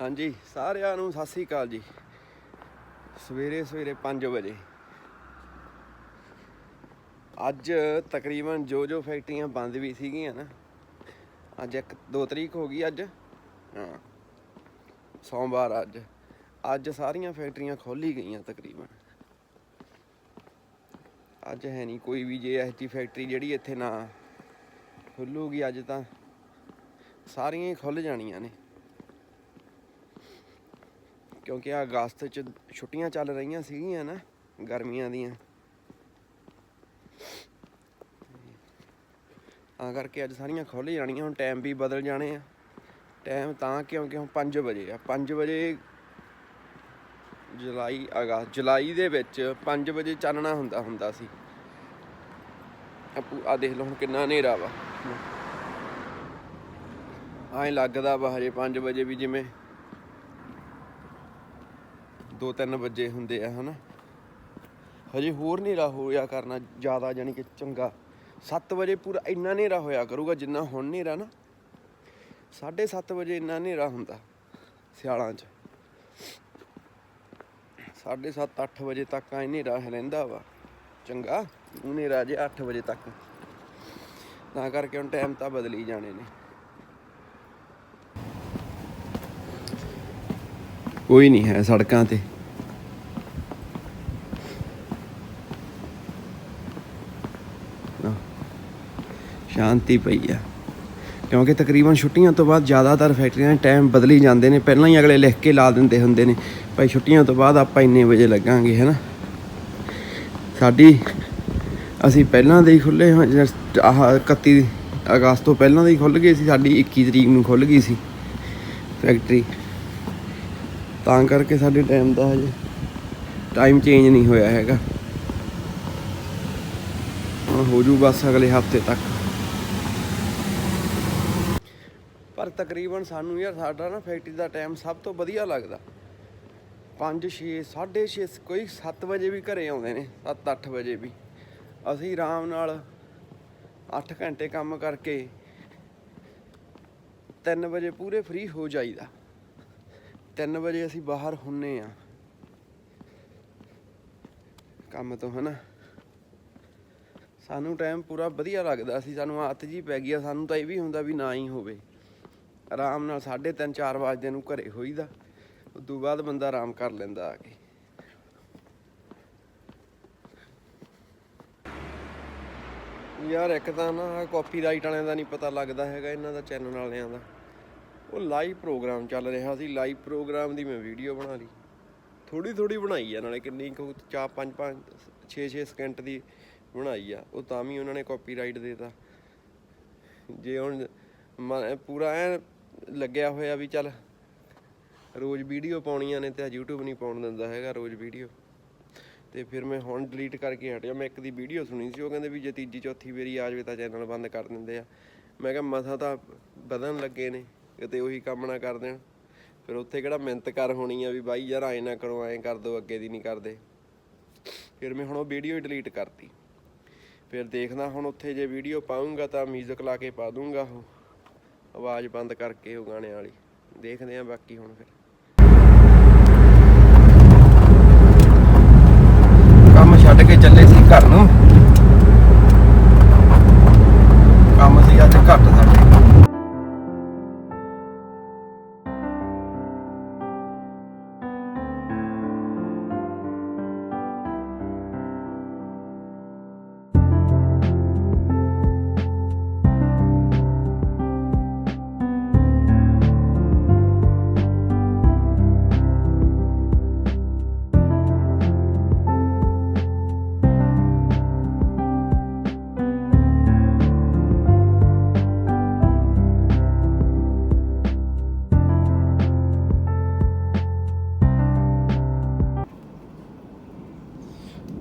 ਹਾਂਜੀ, ਸਾਰਿਆਂ ਨੂੰ ਸਤਿ ਸ੍ਰੀ ਅਕਾਲ ਜੀ। ਸਵੇਰੇ ਸਵੇਰੇ 5 ਵਜੇ। ਅੱਜ ਤਕਰੀਬਨ ਜੋ ਜੋ ਫੈਕਟਰੀਆਂ ਬੰਦ ਵੀ ਸੀਗੀਆਂ ਨਾ, ਅੱਜ ਇੱਕ 2 ਤਰੀਕ ਹੋ ਗਈ ਅੱਜ। ਹਾਂ, ਸੋਮਵਾਰ ਅੱਜ। ਅੱਜ ਸਾਰੀਆਂ ਫੈਕਟਰੀਆਂ ਖੋਲੀ ਗਈਆਂ ਤਕਰੀਬਨ। ਅੱਜ ਹੈ ਨਹੀਂ ਕੋਈ ਵੀ ਜੇ ਐਸਟੀ ਫੈਕਟਰੀ ਜਿਹੜੀ ਇੱਥੇ ਨਾ ਖੁੱਲੂਗੀ ਅੱਜ ਤਾਂ। ਸਾਰੀਆਂ ਹੀ ਖੁੱਲ ਜਾਣੀਆਂ ਨੇ। ਕਿਉਂਕਿ ਆ ਅਗਸਤ ਚ ਛੁੱਟੀਆਂ ਚੱਲ ਰਹੀਆਂ ਸੀਗੀਆਂ ਨਾ, ਗਰਮੀਆਂ ਦੀਆਂ। ਆ ਕਰਕੇ ਅੱਜ ਸਾਰੀਆਂ ਖੁੱਲ ਜਾਣੀਆਂ, ਹੁਣ ਟਾਈਮ ਵੀ ਬਦਲ ਜਾਣੇ ਆ। ਟਾਈਮ ਤਾਂ ਕਿਉਂਕਿ ਹੁਣ 5 ਵਜੇ ਆ 5 ਵਜੇ ਜੁਲਾਈ, ਅਗਸਤ, ਜੁਲਾਈ ਦੇ ਵਿੱਚ 5 ਵਜੇ ਚਾਨਣਾ ਹੁੰਦਾ ਹੁੰਦਾ ਸੀ। ਆ ਦੇਖ ਲਓ ਹੁਣ ਕਿੰਨਾ ਹਨੇਰਾ ਵਾ। ਆਏ ਲੱਗਦਾ ਵਾ ਹਜੇ 5 ਵਜੇ ਵੀ ਜਿਵੇਂ 2-3 ਵਜੇ ਹੁੰਦੇ ਆ, ਹਨਾ। ਹਜੇ ਹੋਰ ਹਨੇਰਾ ਹੋਇਆ ਕਰਨਾ ਜ਼ਿਆਦਾ ਜਾਨੀ ਕਿ ਚੰਗਾ। 7 ਵਜੇ ਪੂਰਾ ਇੰਨਾ ਹਨੇਰਾ ਹੋਇਆ ਕਰੂਗਾ ਜਿੰਨਾ ਹੁਣ ਹਨੇਰਾ ਨਾ। 7:30 ਵਜੇ ਇੰਨਾ ਹਨੇਰਾ ਹੁੰਦਾ ਸਿਆਲਾਂ 'ਚ। 7:30 8 ਵਜੇ ਤੱਕ ਆ ਹਨੇਰਾ ਰਹਿੰਦਾ ਵਾ। ਚੰਗਾ, ਹਨੇਰਾ ਜੇ 8 ਵਜੇ ਤੱਕ। ਤਾਂ ਕਰਕੇ ਹੁਣ ਟਾਈਮ ਤਾਂ ਬਦਲੀ ਜਾਣੇ ਨੇ। ਕੋਈ ਨਹੀਂ ਹੈ ਸੜਕਾਂ ਤੇ। ਸ਼ਾਂਤੀ ਪਈ ਆ। ਕਿਉਂਕਿ ਤਕਰੀਬਨ ਛੁੱਟੀਆਂ ਤੋਂ ਬਾਅਦ ਜ਼ਿਆਦਾਤਰ ਫੈਕਟਰੀਆਂ ਦੇ ਟਾਈਮ ਬਦਲੀ ਜਾਂਦੇ ਨੇ। ਪਹਿਲਾਂ ਹੀ ਅਗਲੇ ਲਿਖ ਕੇ ਲਾ ਦਿੰਦੇ ਹੁੰਦੇ ਨੇ, ਭਾਈ ਛੁੱਟੀਆਂ ਤੋਂ ਬਾਅਦ ਆਪਾਂ ਇੰਨੇ ਵਜੇ ਲੱਗਾਂਗੇ, ਹੈਨਾ? ਸਾਡੀ, ਅਸੀਂ ਪਹਿਲਾਂ ਦੇ ਹੀ ਖੁੱਲੇ ਹਾਂ ਜਿਹੜਾ ਆਹ 31 ਅਗਸਤ ਤੋਂ ਪਹਿਲਾਂ ਦੇ ਹੀ ਖੁੱਲ ਗਏ ਸੀ, ਸਾਡੀ 21 ਤਰੀਕ ਨੂੰ ਖੁੱਲ ਗਈ ਸੀ ਫੈਕਟਰੀ। ਤਾਂ ਕਰਕੇ ਸਾਡੇ ਟਾਈਮ ਦਾ ਹਜੇ ਟਾਈਮ ਚੇਂਜ ਨਹੀਂ ਹੋਇਆ ਹੈਗਾ। ਹੁਣ ਹੋ ਜੂ ਬਸ ਅਗਲੇ ਹਫ਼ਤੇ ਤੱਕ ਪਰ ਤਕਰੀਬਨ ਸਾਨੂੰ ਯਾਰ ਸਾਡਾ ਨਾ ਫੈਕਟਰੀ ਦਾ ਟਾਈਮ ਸਭ ਤੋਂ ਵਧੀਆ ਲੱਗਦਾ। 5 6 6:30 ਕੋਈ 7 ਵਜੇ ਵੀ ਘਰੇ ਆਉਂਦੇ ਨੇ 7-8 ਵਜੇ ਵੀ। ਅਸੀਂ ਆਰਾਮ ਨਾਲ 8 ਘੰਟੇ ਕੰਮ ਕਰਕੇ 3 ਵਜੇ ਪੂਰੇ ਫ੍ਰੀ ਹੋ ਜਾਈਦਾ। 3 ਵਜੇ ਅਸੀਂ ਬਾਹਰ ਹੁੰਨੇ ਆ। ਕੰਮ ਤੋਂ, ਹਨਾ। ਸਾਨੂੰ ਟਾਈਮ ਪੂਰਾ ਵਧੀਆ ਲੱਗਦਾ ਸੀ। ਸਾਨੂੰ ਆਦਤ ਜੀ ਪੈ ਗਈ ਆ। ਸਾਨੂੰ ਤਾਂ ਇਹ ਵੀ ਹੁੰਦਾ ਵੀ ਨਾ ਹੀ ਹੋਵੇ। ਆਰਾਮ ਨਾਲ 3:30 4 ਵਜੇ ਨੂੰ ਘਰੇ ਹੋਈਦਾ। ਉਸ ਤੋਂ ਬਾਅਦ ਬੰਦਾ ਆਰਾਮ ਕਰ ਲੈਂਦਾ ਆ ਕੇ। ਯਾਰ ਇੱਕ ਤਾਂ ਨਾ ਕਾਪੀਰਾਈਟ ਵਾਲਿਆਂ ਦਾ ਨਹੀਂ ਪਤਾ ਲੱਗਦਾ ਹੈਗਾ, ਇਹਨਾਂ ਦਾ ਚੈਨਲ ਵਾਲਿਆਂ ਦਾ। ਉਹ ਲਾਈਵ ਪ੍ਰੋਗਰਾਮ ਚੱਲ ਰਿਹਾ ਸੀ ਲਾਈਵ ਪ੍ਰੋਗਰਾਮ ਦੀ ਮੈਂ ਵੀਡੀਓ ਬਣਾ ਲਈ। ਥੋੜੀ ਥੋੜੀ ਬਣਾਈ ਆ, ਨਾਲੇ ਕਿੰਨੀ ਕੁ 4 5 5 6 6 ਸਕਿੰਟ ਦੀ ਬਣਾਈ ਆ। ਉਹ ਤਾਂ ਵੀ ਉਹਨਾਂ ਨੇ ਕਾਪੀਰਾਈਟ ਦੇਤਾ। ਜੇ ਹੁਣ ਮ- ਪੂਰਾ ਐ ਲੱਗਿਆ ਹੋਇਆ ਵੀ ਚੱਲ ਰੋਜ਼ ਵੀਡੀਓ ਪਾਉਣੀਆਂ ਨੇ ਤੇ YouTube ਨਹੀਂ ਪਾਉਣ ਦਿੰਦਾ ਹੈਗਾ ਰੋਜ਼ ਵੀਡੀਓ। ਤੇ ਫਿਰ ਮੈਂ ਹੁਣ ਡਿਲੀਟ ਕਰਕੇ ਹਟਿਆ। ਮੈਂ ਇੱਕ ਦੀ ਵੀਡੀਓ ਸੁਣੀ ਸੀ, ਉਹ ਕਹਿੰਦੇ ਵੀ ਜੇ ਤੀਜੀ ਚੌਥੀ ਵਾਰੀ ਆ ਜਾਵੇ ਤਾਂ ਚੈਨਲ ਬੰਦ ਕਰ ਦਿੰਦੇ ਆ। ਮੈਂ ਕਿਹਾ ਮਸਾ ਤਾਂ ਵਧਣ ਲੱਗੇ ਨੇ, ਕਿਤੇ ਉਹੀ ਕੰਮ ਨਾ ਕਰ ਦੇਣ। ਫਿਰ ਉੱਥੇ ਕਿਹੜਾ ਮਿਹਨਤ ਕਰ ਹੋਣੀ ਆ ਵੀ ਬਾਈ ਯਾਰ ਐ ਨਾ ਕਰੋ ਐ ਕਰ ਦੋ, ਅੱਗੇ ਦੀ ਨਹੀਂ ਕਰਦੇ। ਫਿਰ ਮੈਂ ਹੁਣ ਉਹ ਵੀਡੀਓ ਹੀ ਡਿਲੀਟ ਕਰਤੀ। ਫਿਰ ਦੇਖਦਾ ਹੁਣ ਉੱਥੇ ਜੇ ਵੀਡੀਓ ਪਾਉਂਗਾ ਤਾਂ ਮਿਊਜ਼ਿਕ ਲਾ ਕੇ ਪਾ ਦੂੰਗਾ ਉਹ। ਆਵਾਜ਼ ਬੰਦ ਕਰਕੇ ਉਹ ਗਾਣੇ ਵਾਲੀ। ਦੇਖਦੇ ਆ ਬਾਕੀ ਹੁਣ ਫਿਰ।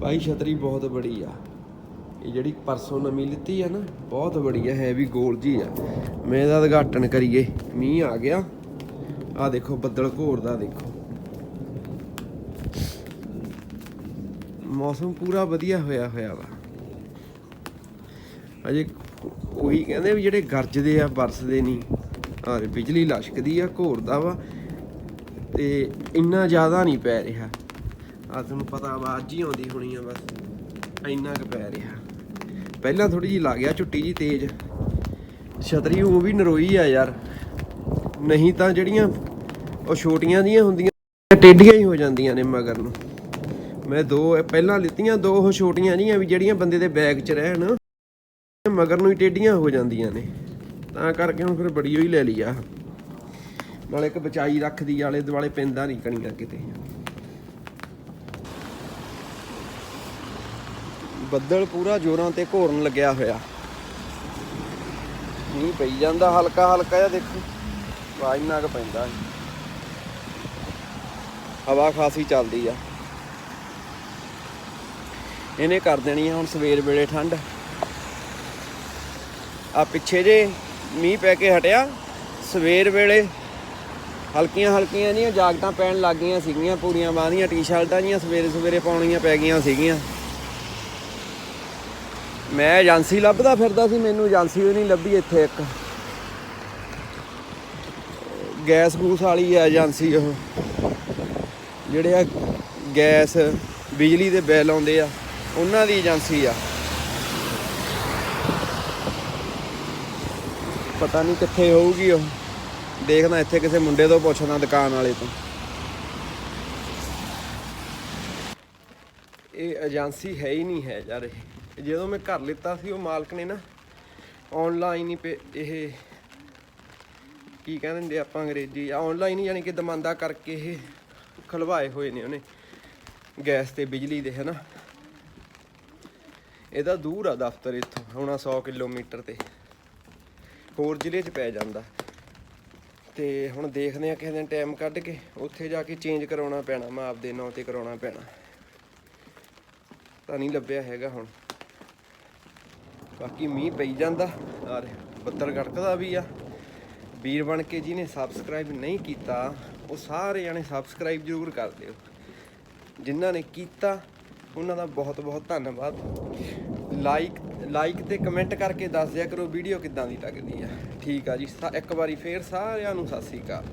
ਭਾਈ ਛਤਰੀ ਬਹੁਤ ਬੜੀ ਆ। ਇਹ ਜਿਹੜੀ ਪਰਸੋਂ ਨਵੀਂ ਲਿੱਤੀ ਆ ਨਾ, ਬਹੁਤ ਬੜੀ ਆ ਹੈਵੀ ਗੋਲ ਜੀ ਆ। ਮੈਂ ਇਹਦਾ ਉਦਘਾਟਨ ਕਰੀਏ। ਮੀਂਹ ਆ ਗਿਆ। ਆ ਦੇਖੋ, ਬੱਦਲ ਘੋਰਦਾ ਦੇਖੋ। ਮੌਸਮ ਪੂਰਾ ਵਧੀਆ ਹੋਇਆ ਹੋਇਆ ਵਾ। ਅਜੇ ਉਹੀ ਕਹਿੰਦੇ ਵੀ ਜਿਹੜੇ ਗਰਜਦੇ ਆ ਵਰਸਦੇ ਨਹੀਂ। ਆ ਬਿਜਲੀ ਲਸ਼ਕਦੀ ਆ, ਘੋਰਦਾ ਵਾ। ਤੇ ਇੰਨਾ ਜ਼ਿਆਦਾ ਨਹੀਂ ਪੈ ਰਿਹਾ। ਆ ਤੁਹਾਨੂੰ ਪਤਾ ਆਵਾਜ਼ ਹੀ ਆਉਂਦੀ ਹੋਣੀ ਆ ਬਸ। ਇੰਨਾ ਕੁ ਪੈ ਰਿਹਾ। ਪਹਿਲਾਂ ਥੋੜੀ ਜੀ ਲੱਗ ਗਿਆ ਝੁੱਟੀ ਜੀ ਤੇਜ਼। ਛਤਰੀ ਉਹ ਵੀ ਨਰੋਈ ਆ ਯਾਰ। ਨਹੀਂ ਤਾਂ ਜਿਹੜੀਆਂ ਉਹ ਛੋਟੀਆਂ ਜੀਆਂ ਹੁੰਦੀਆਂ, ਟੇਢੀਆਂ ਹੀ ਹੋ ਜਾਂਦੀਆਂ ਨੇ ਮਗਰ ਨੂੰ। ਮੈਂ ਦੋ, ਪਹਿਲਾਂ ਲਿੱਤੀਆਂ ਦੋ ਉਹ ਛੋਟੀਆਂ ਜੀਆਂ ਵੀ ਜਿਹੜੀਆਂ ਬੰਦੇ ਦੇ ਬੈਗ 'ਚ ਰਹਿਣ, ਮਗਰ ਨੂੰ ਹੀ ਟੇਢੀਆਂ ਹੋ ਜਾਂਦੀਆਂ ਨੇ। ਤਾਂ ਕਰਕੇ ਹੁਣ ਫਿਰ ਬੜੀ ਹੋਈ ਲੈ ਲਈ ਆ। ਨਾਲੇ ਇੱਕ ਬਚਾਈ ਰੱਖਦੀ ਆਲੇ ਦੁਆਲੇ ਪੈਂਦਾ ਨਹੀਂ ਕਣੀਆਂ ਕਿਤੇ। ਬੱਦਲ ਪੂਰਾ ਜੋਰਾਂ ਤੇ ਘੋਰਨ ਲੱਗਿਆ ਹੋਇਆ। ਮੀਂਹ ਪਈ ਜਾਂਦਾ, ਹਲਕਾ ਹਲਕਾ ਜਿਹਾ ਦੇਖੋ। ਵਾ ਇੰਨਾ ਕੁ ਪੈਂਦਾ ਹਵਾ ਖਾਸੀ ਚੱਲਦੀ ਆ। ਇਹਨੇ ਕਰ ਦੇਣੀ ਆ ਹੁਣ ਸਵੇਰ ਵੇਲੇ ਠੰਡ। ਆ ਪਿੱਛੇ ਜੇ ਮੀਂਹ ਪੈ ਕੇ ਹਟਿਆ, ਸਵੇਰ ਵੇਲੇ ਹਲਕੀਆਂ ਹਲਕੀਆਂ ਜੀਆਂ ਜਾਗਟਾਂ ਪੈਣ ਲੱਗ ਗਈਆਂ ਸੀਗੀਆਂ ਪੂਰੀਆਂ ਬਾਹਾਂ ਦੀਆਂ, ਟੀ-ਸ਼ਰਟਾਂ ਜੀਆਂ ਸਵੇਰੇ ਸਵੇਰੇ ਪਾਉਣੀਆਂ ਪੈ ਗਈਆਂ ਸੀਗੀਆਂ। ਮੈਂ ਏਜੰਸੀ ਲੱਭਦਾ ਫਿਰਦਾ ਸੀ, ਮੈਨੂੰ ਏਜੰਸੀ ਵੀ ਨਹੀਂ ਲੱਭੀ ਇੱਥੇ ਇੱਕ। ਗੈਸ ਗੂਸ ਵਾਲੀ ਆ ਏਜੰਸੀ ਉਹ। ਜਿਹੜੇ ਆ ਗੈਸ, ਬਿਜਲੀ ਦੇ ਬਿੱਲ ਆਉਂਦੇ ਆ, ਉਹਨਾਂ ਦੀ ਏਜੰਸੀ ਆ। ਪਤਾ ਨਹੀਂ ਕਿੱਥੇ ਹੋਊਗੀ ਉਹ। ਦੇਖਦਾ ਇੱਥੇ ਕਿਸੇ ਮੁੰਡੇ ਤੋਂ ਪੁੱਛਦਾ ਦੁਕਾਨ ਵਾਲੇ ਤੋਂ। ਇਹ ਏਜੰਸੀ ਹੈ ਹੀ ਨਹੀਂ ਹੈ ਯਾਰ ਇਹ। ਜਦੋਂ ਮੈਂ ਘਰ ਲਿੱਤਾ ਸੀ, ਉਹ ਮਾਲਕ ਨੇ ਨਾ ਆਨਲਾਈਨ ਹੀ ਪੇ- ਇਹ ਕੀ ਕਹਿੰਦੇ ਹੁੰਦੇ ਆਪਾਂ ਅੰਗਰੇਜ਼ੀ ਆਨਲਾਈਨ ਯਾਨੀ ਕਿ ਦਮਾਂਦਾ ਕਰਕੇ ਇਹ ਖਲਵਾਏ ਹੋਏ ਨੇ ਉਹਨੇ ਗੈਸ ਤੇ ਬਿਜਲੀ ਦੇ, ਹਨਾ। ਇਹਦਾ ਦੂਰ ਆ ਦਫ਼ਤਰ ਇੱਥੋਂ, ਹੁਣਾ 100 ਕਿਲੋਮੀਟਰ ਤੇ। ਹੋਰ ਜ਼ਿਲ੍ਹੇ 'ਚ ਪੈ ਜਾਂਦਾ। ਤੇ ਹੁਣ ਦੇਖਦੇ ਆ ਕਿਸੇ ਦਿਨ ਟਾਈਮ ਕੱਢ ਕੇ, ਉੱਥੇ ਜਾ ਕੇ ਚੇਂਜ ਕਰਾਉਣਾ ਪੈਣਾ, ਮੈਂ ਆਪਦੇ ਨਾਂ ਤੇ ਕਰਾਉਣਾ ਪੈਣਾ। ਤਾਂ ਨਹੀਂ ਲੱਭਿਆ ਹੈਗਾ ਹੁਣ। ਬਾਕੀ ਮੀਂਹ ਪਈ ਜਾਂਦਾ। ਔਰ ਬੱਦਲ ਗੜਕਦਾ ਵੀ ਆ। ਵੀਰ ਬਣ ਕੇ ਜਿਹਨੇ ਸਬਸਕ੍ਰਾਈਬ ਨਹੀਂ ਕੀਤਾ, ਉਹ ਸਾਰੇ ਜਣੇ ਸਬਸਕ੍ਰਾਈਬ ਜ਼ਰੂਰ ਕਰ ਦਿਓ। ਜਿਨ੍ਹਾਂ ਨੇ ਕੀਤਾ, ਉਹਨਾਂ ਦਾ ਬਹੁਤ ਬਹੁਤ ਧੰਨਵਾਦ। ਲਾਈਕ ਲਾਈਕ ਤੇ ਕਮੈਂਟ ਕਰਕੇ ਦੱਸ ਦਿਆ ਕਰੋ ਵੀਡੀਓ ਕਿੱਦਾਂ ਦੀ ਲੱਗਦੀ ਆ। ਠੀਕ ਆ ਜੀ। ਸਾ- ਇੱਕ ਵਾਰੀ ਫੇਰ ਸਾਰਿਆਂ ਨੂੰ ਸਤਿ ਸ੍ਰੀ ਅਕਾਲ।